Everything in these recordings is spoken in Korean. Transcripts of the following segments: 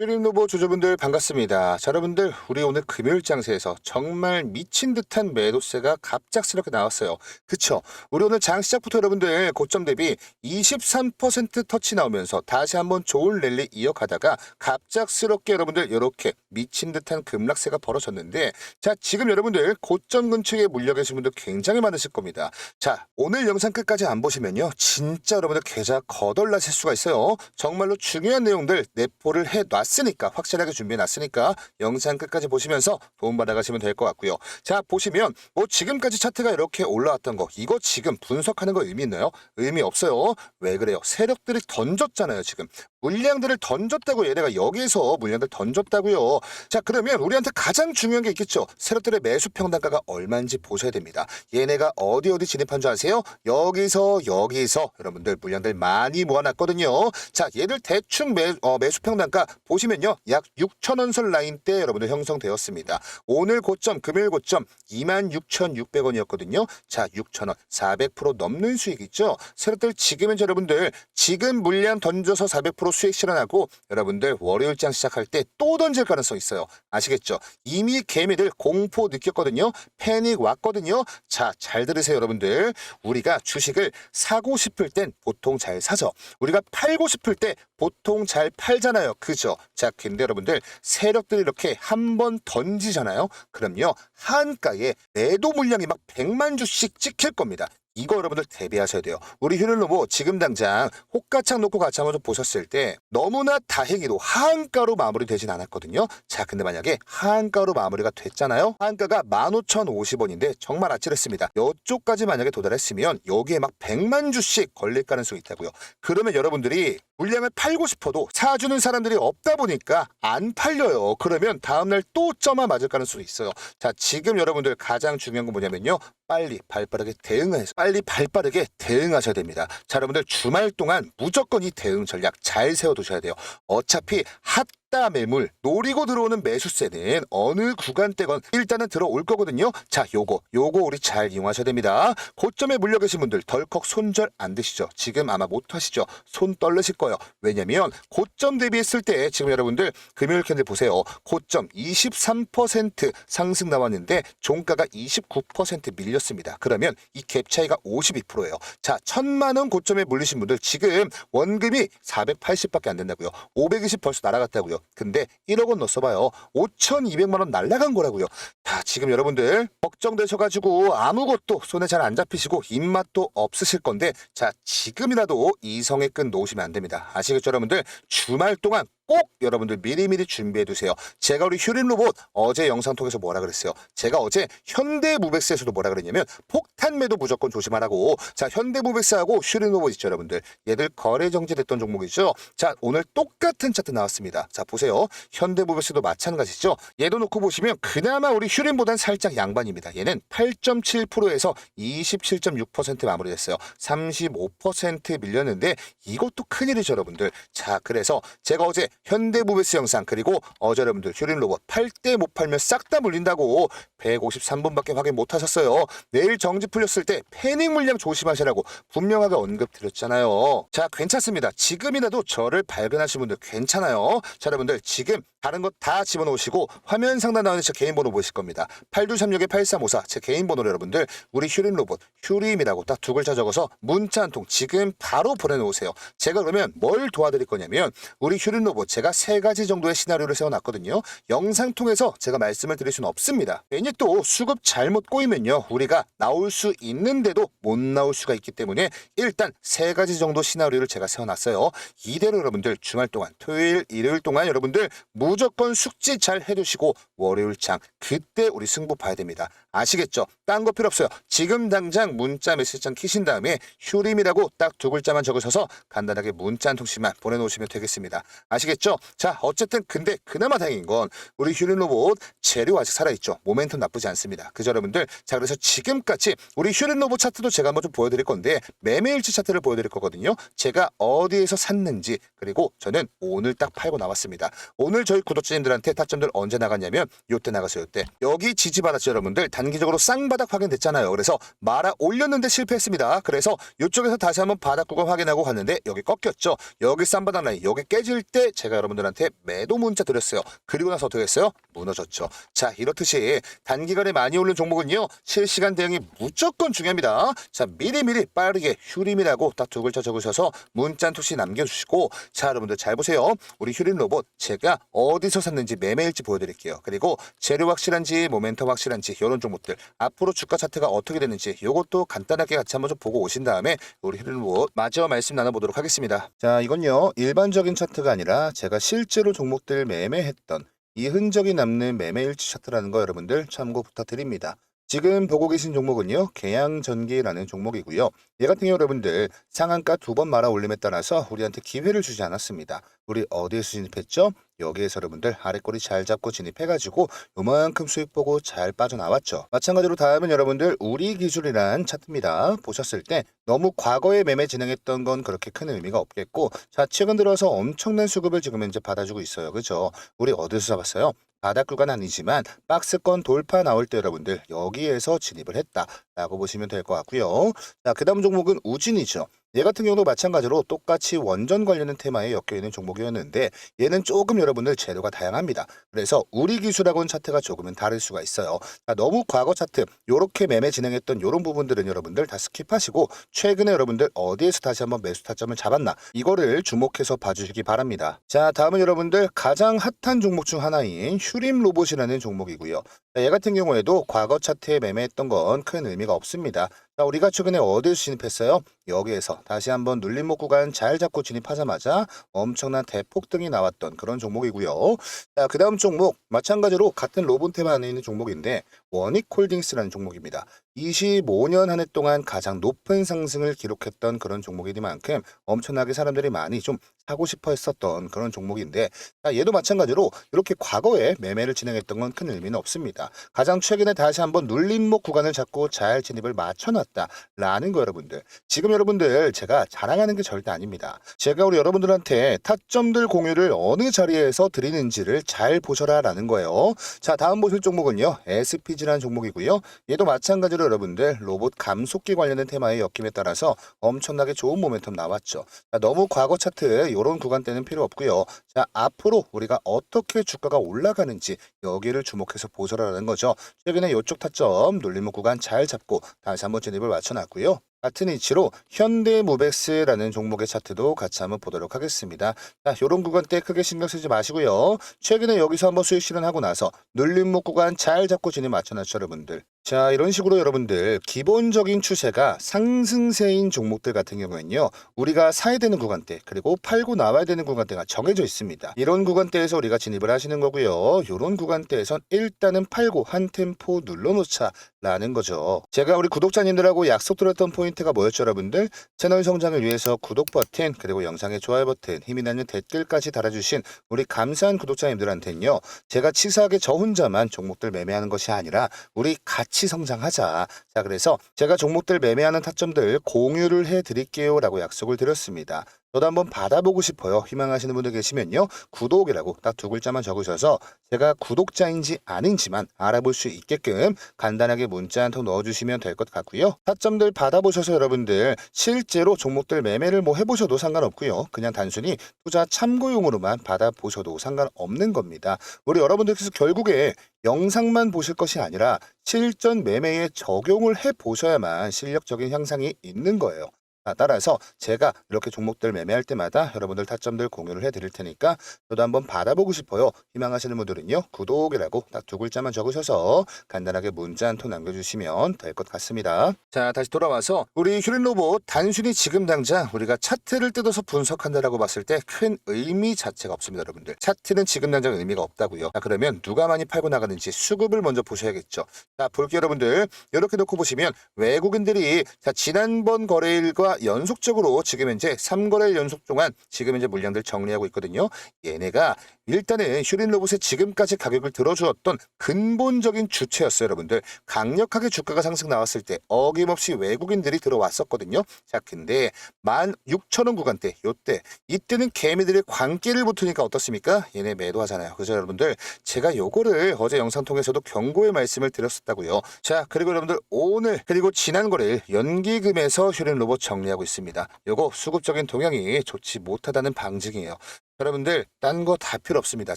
슈림노보 주주분들 반갑습니다. 자, 여러분들 우리 오늘 금요일 장세에서 정말 미친 듯한 매도세가 갑작스럽게 나왔어요. 그쵸? 우리 오늘 장 시작부터 여러분들 고점 대비 23% 터치 나오면서 다시 한번 좋은 랠리 이어가다가 갑작스럽게 여러분들 이렇게 미친 듯한 급락세가 벌어졌는데 자 지금 여러분들 고점 근처에 물려 계신 분들 굉장히 많으실 겁니다. 자 오늘 영상 끝까지 안 보시면요 진짜 여러분들 계좌 거덜 나실 수가 있어요. 정말로 중요한 내용들 내포를 해놨 으니까 확실하게 준비해 놨으니까 영상 끝까지 보시면서 도움받아 가시면 될 것 같고요. 자 보시면 뭐 지금까지 차트가 이렇게 올라왔던 거 이거 지금 분석하는 거 의미 있나요? 의미 없어요. 왜 그래요? 세력들이 던졌잖아요 지금. 물량들을 던졌다고 얘네가 여기에서 물량들 던졌다고요. 자 그러면 우리한테 가장 중요한 게 있겠죠. 세력들의 매수 평단가가 얼마인지 보셔야 됩니다. 얘네가 어디 어디 진입한 줄 아세요? 여기서 여기서 여러분들 물량들 많이 모아놨거든요. 자 얘들 대충 매, 어, 매수 평단가 보시면요. 약 6천 원선 라인대 여러분들 형성되었습니다. 오늘 고점 금요일 고점 26,600원이었거든요. 자 6천 원 400% 넘는 수익 있죠. 세력들 지금은 여러분들 지금 물량 던져서 400% 수익 실현하고 여러분들 월요일장 시작할 때 또 던질 가능성 있어요. 아시겠죠? 이미 개미들 공포 느꼈거든요. 패닉 왔거든요. 자, 잘 들으세요, 여러분들. 우리가 주식을 사고 싶을 땐 보통 잘 사죠. 우리가 팔고 싶을 때 보통 잘 팔잖아요. 그죠? 자, 근데 여러분들 세력들이 이렇게 한 번 던지잖아요. 그럼요. 한가에 매도 물량이 막 100만 주씩 찍힐 겁니다. 이거 여러분들 대비하셔야 돼요. 우리 휴일로보 지금 당장 호가창 놓고 같이 한번 좀 보셨을 때 너무나 다행히도 하한가로 마무리되진 않았거든요. 자, 근데 만약에 하한가로 마무리가 됐잖아요. 하한가가 15,050원인데 정말 아찔했습니다. 이쪽까지 만약에 도달했으면 여기에 막 100만 주씩 걸릴 가능성이 있다고요. 그러면 여러분들이 물량을 팔고 싶어도 사주는 사람들이 없다 보니까 안 팔려요. 그러면 다음날 또 점화 맞을 가능성이 있어요. 자, 지금 여러분들 가장 중요한 건 뭐냐면요. 빨리 발빠르게 대응해서 빨리 발빠르게 대응하셔야 됩니다. 자, 여러분들 주말 동안 무조건 이 대응 전략 잘 세워두셔야 돼요. 어차피 핫다 매물 노리고 들어오는 매수세는 어느 구간대건 일단은 들어올 거거든요. 자, 요거 요거 우리 잘 이용하셔야 됩니다. 고점에 물려 계신 분들 덜컥 손절 안 드시죠. 지금 아마 못 하시죠. 손 떨리실 거예요. 왜냐면 고점 대비했을 때 지금 여러분들 금요일 캔들 보세요. 고점 23% 상승 나왔는데 종가가 29%밀 렸습니다. 그러면 이 갭 차이가 52%예요. 자, 천만 원 고점에 물리신 분들 지금 원금이 480밖에 안 된다고요. 520 벌써 날아갔다고요. 근데 1억 원 넣었어봐요. 5,200만 원 날라간 거라고요. 자, 지금 여러분들 걱정되셔가지고 아무것도 손에 잘 안 잡히시고 입맛도 없으실 건데 자, 지금이라도 이성의 끈 놓으시면 안 됩니다. 아시겠죠, 여러분들? 주말 동안 꼭 여러분들 미리미리 준비해 두세요. 제가 우리 휴림 로봇 어제 영상 통해서 뭐라 그랬어요? 제가 어제 현대무백스에서도 뭐라 그랬냐면 폭탄 매도 무조건 조심하라고. 자, 현대무백스하고 휴림 로봇 있죠, 여러분들. 얘들 거래 정지됐던 종목이죠. 자, 오늘 똑같은 차트 나왔습니다. 자, 보세요. 현대무백스도 마찬가지죠. 얘도 놓고 보시면 그나마 우리 휴림보단 살짝 양반입니다. 얘는 8.7%에서 27.6% 마무리됐어요. 35% 밀렸는데 이것도 큰일이죠, 여러분들. 자, 그래서 제가 어제 현대무베스 영상 그리고 어제 여러분들 휴림 로봇 팔 때 못 팔면 싹 다 물린다고 153분밖에 확인 못 하셨어요. 내일 정지 풀렸을 때 패닉 물량 조심하시라고 분명하게 언급드렸잖아요. 자, 괜찮습니다. 지금이라도 저를 발견하신 분들 괜찮아요. 자, 여러분들 지금 다른 것 다 집어넣으시고 화면 상단 나오는 제 개인 번호 보실 겁니다. 8236-8354 제 개인 번호로 여러분들 우리 휴림 로봇 휴림이라고 딱 두 글자 적어서 문자 한 통 지금 바로 보내놓으세요. 제가 그러면 뭘 도와드릴 거냐면 우리 휴림 로봇 제가 세 가지 정도의 시나리오를 세워놨거든요. 영상 통해서 제가 말씀을 드릴 수는 없습니다. 괜히 또 수급 잘못 꼬이면요. 우리가 나올 수 있는데도 못 나올 수가 있기 때문에 일단 세 가지 정도 시나리오를 제가 세워놨어요. 이대로 여러분들 주말 동안 토요일, 일요일 동안 여러분들 무조건 숙지 잘 해두시고 월요일 장 그때 우리 승부 봐야 됩니다. 아시겠죠? 딴 거 필요 없어요. 지금 당장 문자 메시지장 키신 다음에 휴림이라고 딱 두 글자만 적으셔서 간단하게 문자 한 통씩만 보내놓으시면 되겠습니다. 아시겠죠? 자, 어쨌든 근데 그나마 다행인 건 우리 휴림 로봇 재료 아직 살아있죠. 모멘텀 나쁘지 않습니다. 그죠 여러분들? 자, 그래서 지금까지 우리 휴림 로봇 차트도 제가 한번 좀 보여드릴 건데 매매일치 차트를 보여드릴 거거든요. 제가 어디에서 샀는지 그리고 저는 오늘 딱 팔고 나왔습니다. 오늘 저희 구독자님들한테 타점들 언제 나갔냐면 요때 나갔어요. 요때. 여기 지지받았죠 여러분들. 단기적으로 쌍바닥 확인됐잖아요. 그래서 말아 올렸는데 실패했습니다. 그래서 이쪽에서 다시 한번 바닥 구간 확인하고 갔는데 여기 꺾였죠. 여기 쌍바닥 라인 여기 깨질 때 제가 여러분들한테 매도 문자 드렸어요. 그리고 나서 어떻게 했어요? 무너졌죠. 자, 이렇듯이 단기간에 많이 오른 종목은요. 실시간 대응이 무조건 중요합니다. 자, 미리미리 빠르게 휴림이라고 딱 두 글자 적으셔서 문자 한 투시 남겨주시고 자, 여러분들 잘 보세요. 우리 휴림 로봇 제가 어디서 샀는지 매매일지 보여드릴게요. 그리고 재료 확실한지 모멘텀 확실한지 이런 종목들 앞으로 주가 차트가 어떻게 되는지 이것도 간단하게 같이 한번 좀 보고 오신 다음에 우리 휴림 로봇 마저 말씀 나눠보도록 하겠습니다. 자, 이건요. 일반적인 차트가 아니라 제가 실제로 종목들 매매했던 이 흔적이 남는 매매일치 차트라는 거 여러분들 참고 부탁드립니다. 지금 보고 계신 종목은요. 계양전기라는 종목이고요. 얘 같은 경우 여러분들 상한가 두 번 말아 올림에 따라서 우리한테 기회를 주지 않았습니다. 우리 어디에서 진입했죠? 여기에서 여러분들 아래꼬리 잘 잡고 진입해가지고 요만큼 수익 보고 잘 빠져나왔죠. 마찬가지로 다음은 여러분들 우리 기술이란 차트입니다. 보셨을 때 너무 과거에 매매 진행했던 건 그렇게 큰 의미가 없겠고 자 최근 들어서 엄청난 수급을 지금 현재 받아주고 있어요. 그죠? 우리 어디서 잡았어요? 바닥 구간 아니지만 박스권 돌파 나올 때 여러분들 여기에서 진입을 했다라고 보시면 될 것 같고요. 자, 그 다음 종목은 우진이죠. 얘 같은 경우도 마찬가지로 똑같이 원전 관련된 테마에 엮여 있는 종목이었는데 얘는 조금 여러분들 재료가 다양합니다. 그래서 우리 기술하고는 차트가 조금은 다를 수가 있어요. 자, 너무 과거 차트 요렇게 매매 진행했던 요런 부분들은 여러분들 다 스킵하시고 최근에 여러분들 어디에서 다시 한번 매수 타점을 잡았나 이거를 주목해서 봐주시기 바랍니다. 자 다음은 여러분들 가장 핫한 종목 중 하나인 휴림 로봇이라는 종목이고요. 자, 얘 같은 경우에도 과거 차트에 매매했던 건 큰 의미가 없습니다. 자, 우리가 최근에 어디에 진입했어요? 여기에서 다시 한번 눌림목 구간 잘 잡고 진입하자마자 엄청난 대폭등이 나왔던 그런 종목이고요. 자, 그 다음 종목 마찬가지로 같은 로봇테마 안에 있는 종목인데 원익홀딩스라는 종목입니다. 25년 한 해 동안 가장 높은 상승을 기록했던 그런 종목이니만큼 엄청나게 사람들이 많이 좀 사고 싶어 했었던 그런 종목인데 자, 얘도 마찬가지로 이렇게 과거에 매매를 진행했던 건 큰 의미는 없습니다. 가장 최근에 다시 한번 눌림목 구간을 잡고 잘 진입을 맞춰놨다라는 거 여러분들. 지금 여러분들 제가 자랑하는 게 절대 아닙니다. 제가 우리 여러분들한테 타점들 공유를 어느 자리에서 드리는지를 잘 보셔라라는 거예요. 자 다음 보실 종목은요 SPG라는 종목이고요. 얘도 마찬가지로 여러분들 로봇 감속기 관련된 테마의 엮임에 따라서 엄청나게 좋은 모멘텀 나왔죠. 자, 너무 과거 차트 이런 구간대는 필요 없고요. 자 앞으로 우리가 어떻게 주가가 올라가는지 여기를 주목해서 보셔라라는 거죠. 최근에 이쪽 타점 눌림목 구간 잘 잡고 다시 한번 진입을 맞춰놨고요. 같은 위치로 현대무벡스라는 종목의 차트도 같이 한번 보도록 하겠습니다. 자, 요런 구간대 크게 신경 쓰지 마시고요. 최근에 여기서 한번 수익 실현하고 나서 눌림목 구간 잘 잡고 진입 맞춰놨죠, 여러분들. 자, 이런 식으로 여러분들 기본적인 추세가 상승세인 종목들 같은 경우에는요. 우리가 사야 되는 구간대 그리고 팔고 나와야 되는 구간대가 정해져 있습니다. 이런 구간대에서 우리가 진입을 하시는 거고요. 이런 구간대에선 일단은 팔고 한 템포 눌러놓자라는 거죠. 제가 우리 구독자님들하고 약속드렸던 포인트가 뭐였죠, 여러분들? 채널 성장을 위해서 구독 버튼 그리고 영상의 좋아요 버튼 힘이 나는 댓글까지 달아주신 우리 감사한 구독자님들한테는요. 제가 치사하게 저 혼자만 종목들 매매하는 것이 아니라 우리 같이 성장하자. 자, 그래서 제가 종목들 매매하는 타점들 공유를 해 드릴게요 라고 약속을 드렸습니다. 저도 한번 받아보고 싶어요. 희망하시는 분들 계시면요. 구독이라고 딱 두 글자만 적으셔서 제가 구독자인지 아닌지만 알아볼 수 있게끔 간단하게 문자 한 통 넣어주시면 될 것 같고요. 타점들 받아보셔서 여러분들 실제로 종목들 매매를 뭐 해보셔도 상관없고요. 그냥 단순히 투자 참고용으로만 받아보셔도 상관없는 겁니다. 우리 여러분들께서 결국에 영상만 보실 것이 아니라 실전 매매에 적용을 해 보셔야만 실력적인 향상이 있는 거예요. 아, 따라서 제가 이렇게 종목들 매매할 때마다 여러분들 타점들 공유를 해드릴 테니까 저도 한번 받아보고 싶어요. 희망하시는 분들은요. 구독이라고 딱 두 글자만 적으셔서 간단하게 문자 한 통 남겨주시면 될 것 같습니다. 자 다시 돌아와서 우리 휴린 로봇 단순히 지금 당장 우리가 차트를 뜯어서 분석한다라고 봤을 때 큰 의미 자체가 없습니다. 여러분들 차트는 지금 당장 의미가 없다고요. 자 그러면 누가 많이 팔고 나가는지 수급을 먼저 보셔야겠죠. 자 볼게요 여러분들 이렇게 놓고 보시면 외국인들이 자 지난번 거래일과 연속적으로 지금 현재 3거래일 연속 동안 지금 현재 물량들 정리하고 있거든요. 얘네가 일단은 휴린 로봇의 지금까지 가격을 들어주었던 근본적인 주체였어요, 여러분들. 강력하게 주가가 상승 나왔을 때 어김없이 외국인들이 들어왔었거든요. 자, 근데 16,000원 구간대, 요때 이때는 개미들의 광기를 붙으니까 어떻습니까? 얘네 매도하잖아요. 그죠, 여러분들? 제가 요거를 어제 영상 통해서도 경고의 말씀을 드렸었다고요. 자, 그리고 여러분들 오늘 그리고 지난 거래일 연기금에서 휴린 로봇 정리하고 있습니다. 요거 수급적인 동향이 좋지 못하다는 방증이에요. 여러분들 딴 거 다 필요 없습니다.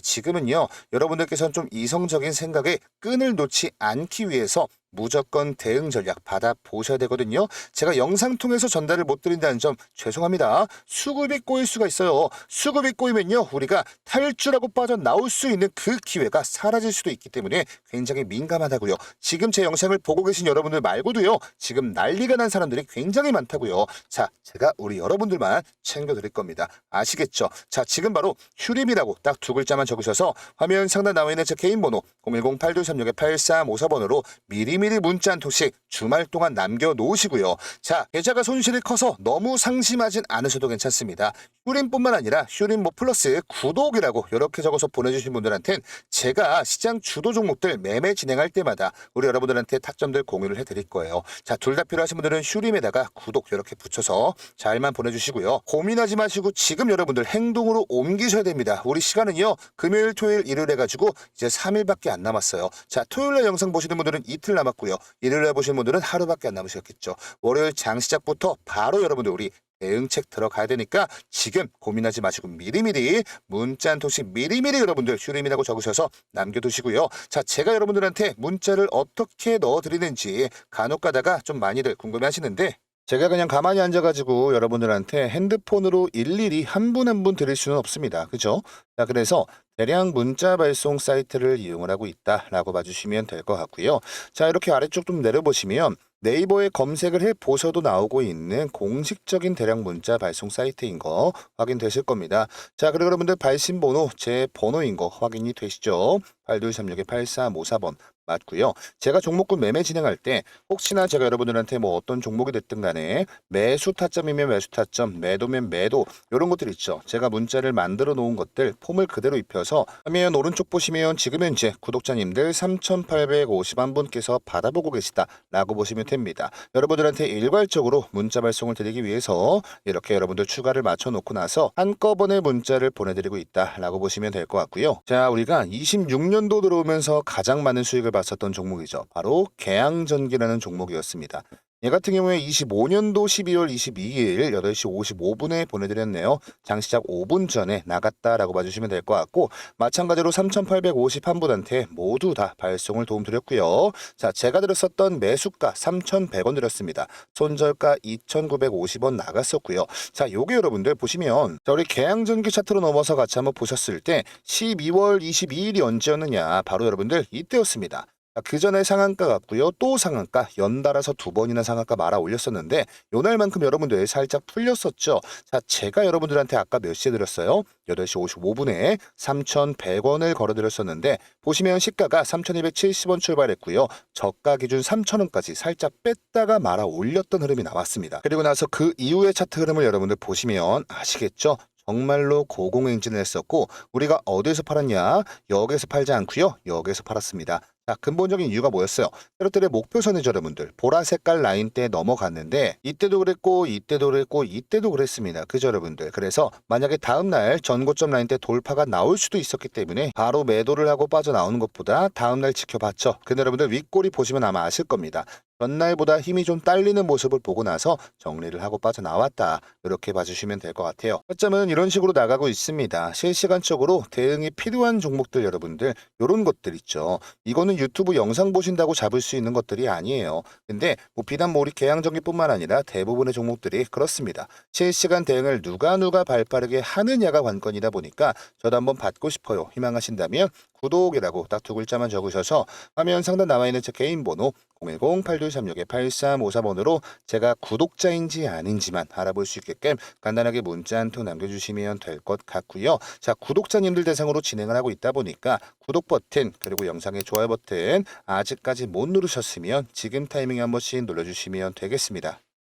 지금은요 여러분들께서는 좀 이성적인 생각에 끈을 놓지 않기 위해서 무조건 대응 전략 받아 보셔야 되거든요. 제가 영상 통해서 전달을 못 드린다는 점 죄송합니다. 수급이 꼬일 수가 있어요. 수급이 꼬이면요 우리가 탈주라고 빠져나올 수 있는 그 기회가 사라질 수도 있기 때문에 굉장히 민감하다고요. 지금 제 영상을 보고 계신 여러분들 말고도요 지금 난리가 난 사람들이 굉장히 많다고요. 자 제가 우리 여러분들만 챙겨드릴 겁니다. 아시겠죠? 자 지금 바로 휴림이라고 딱 두 글자만 적으셔서 화면 상단 나와 있는 제 개인 번호 010-8236-8354번으로 미리 미리 문자 한 통씩 주말 동안 남겨놓으시고요. 자 계좌가 손실이 커서 너무 상심하진 않으셔도 괜찮습니다. 휴림뿐만 아니라 휴림 뭐 플러스 구독이라고 이렇게 적어서 보내주신 분들한텐 제가 시장 주도 종목들 매매 진행할 때마다 우리 여러분들한테 타점들 공유를 해드릴 거예요. 자 둘 다 필요하신 분들은 휴림에다가 구독 이렇게 붙여서 잘만 보내주시고요. 고민하지 마시고 지금 여러분들 행동으로 옮기셔야 됩니다. 우리 시간은요 금요일, 토요일, 일요일 해가지고 이제 3일밖에 안 남았어요. 자 토요일날 영상 보시는 분들은 이틀 남았고 요. 일요일날 보시는 분들은 하루밖에 안 남으셨겠죠. 월요일 장 시작부터 바로 여러분들 우리 대응책 들어가야 되니까 지금 고민하지 마시고 미리미리 문자 한 통씩 미리미리 여러분들 휴림이라고 적으셔서 남겨두시고요. 자, 제가 여러분들한테 문자를 어떻게 넣어드리는지 간혹 가다가 좀 많이들 궁금해 하시는데 제가 그냥 가만히 앉아가지고 여러분들한테 핸드폰으로 일일이 한 분 한 분 드릴 수는 없습니다. 그죠? 자, 그래서 대량 문자 발송 사이트를 이용을 하고 있다라고 봐주시면 될 것 같고요. 자, 이렇게 아래쪽 좀 내려보시면 네이버에 검색을 해 보셔도 나오고 있는 공식적인 대량 문자 발송 사이트인 거 확인되실 겁니다. 자, 그리고 여러분들 발신 번호 제 번호인 거 확인이 되시죠? 8236-8354번 맞고요. 제가 종목군 매매 진행할 때 혹시나 제가 여러분들한테 뭐 어떤 종목이 됐든 간에 매수 타점이면 매수 타점, 매도면 매도 이런 것들 있죠. 제가 문자를 만들어 놓은 것들 폼을 그대로 입혀서 화면 오른쪽 보시면 지금 현재 구독자님들 3,850만 분께서 받아보고 계시다라고 보시면 됩니다. 여러분들한테 일괄적으로 문자 발송을 드리기 위해서 이렇게 여러분들 추가를 맞춰 놓고 나서 한꺼번에 문자를 보내드리고 있다라고 보시면 될 것 같고요. 자, 우리가 26년도 들어오면서 가장 많은 수익을 봤었던 종목이죠. 바로 개항전기라는 종목이었습니다. 얘 같은 경우에 25년도 12월 22일 8시 55분에 보내드렸네요. 장 시작 5분 전에 나갔다라고 봐주시면 될 것 같고 마찬가지로 3,851분한테 모두 다 발송을 도움드렸고요. 자, 제가 드렸었던 매수가 3,100원 드렸습니다. 손절가 2,950원 나갔었고요. 자, 요게 여러분들 보시면 자, 우리 개항전기 차트로 넘어서 같이 한번 보셨을 때 12월 22일이 언제였느냐 바로 여러분들 이때였습니다. 그 전에 상한가 같고요. 또 상한가 연달아서 두 번이나 상한가 말아 올렸었는데 요날만큼 여러분들 살짝 풀렸었죠. 자, 제가 여러분들한테 아까 몇 시에 드렸어요? 8시 55분에 3,100원을 걸어 드렸었는데 보시면 시가가 3,270원 출발했고요. 저가 기준 3,000원까지 살짝 뺐다가 말아 올렸던 흐름이 나왔습니다. 그리고 나서 그 이후의 차트 흐름을 여러분들 보시면 아시겠죠? 정말로 고공행진을 했었고 우리가 어디에서 팔았냐? 여기에서 팔지 않고요. 여기에서 팔았습니다. 자, 근본적인 이유가 뭐였어요? 세로텔의 목표선이죠, 여러분들. 보라 색깔 라인 때 넘어갔는데 이때도 그랬고 이때도 그랬고 이때도 그랬습니다. 그죠, 여러분들. 그래서 만약에 다음 날 전고점 라인 때 돌파가 나올 수도 있었기 때문에 바로 매도를 하고 빠져나오는 것보다 다음 날 지켜봤죠. 근데 여러분들 윗꼬리 보시면 아마 아실 겁니다. 전날보다 힘이 좀 딸리는 모습을 보고 나서 정리를 하고 빠져나왔다. 이렇게 봐주시면 될 것 같아요. 허점은 이런 식으로 나가고 있습니다. 실시간적으로 대응이 필요한 종목들 여러분들 이런 것들 있죠. 이거는 유튜브 영상 보신다고 잡을 수 있는 것들이 아니에요. 근데 뭐 비단 뭐 우리 개항전기뿐만 아니라 대부분의 종목들이 그렇습니다. 실시간 대응을 누가 누가 발빠르게 하느냐가 관건이다 보니까 저도 한번 받고 싶어요. 희망하신다면 구독이라고 딱 두 글자만 적으셔서 화면 상단 나와 있는 제 개인 번호 010-8236-8354번으로 제가 구독자인지 아닌지만 알아볼 수 있게끔 간단하게 문자 한 통 남겨주시면 될 것 같고요. 자 구독자님들 대상으로 진행을 하고 있다 보니까 구독 버튼 그리고 영상의 좋아요 버튼 아직까지 못 누르셨으면 지금 타이밍에 한 번씩 눌러주시면 되겠습니다.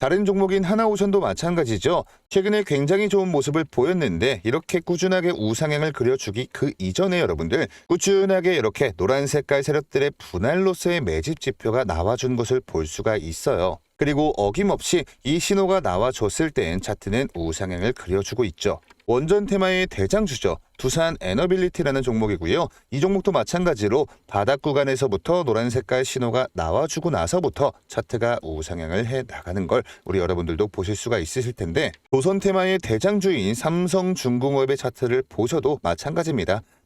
다른 종목인 하나오션도 마찬가지죠. 최근에 굉장히 좋은 모습을 보였는데 이렇게 꾸준하게 우상향을 그려주기 그 이전에 여러분들 꾸준하게 이렇게 노란 색깔 세력들의 분할로서의 매집 지표가 나와준 것을 볼 수가 있어요. 그리고 어김없이 이 신호가 나와줬을 땐 차트는 우상향을 그려주고 있죠. 원전 테마의 대장주죠. 두산 에너빌리티라는 종목이고요. 이 종목도 마찬가지로 바닥 구간에서부터 노란 색깔 신호가 나와주고 나서부터 차트가 우상향을 해 나가는 걸 우리 여러분들도 보실 수가 있으실 텐데 조선 테마의 대장주인 삼성중공업의 차트를 보셔도 마찬가지입니다.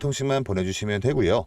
통씩만 보내주시면 되고요.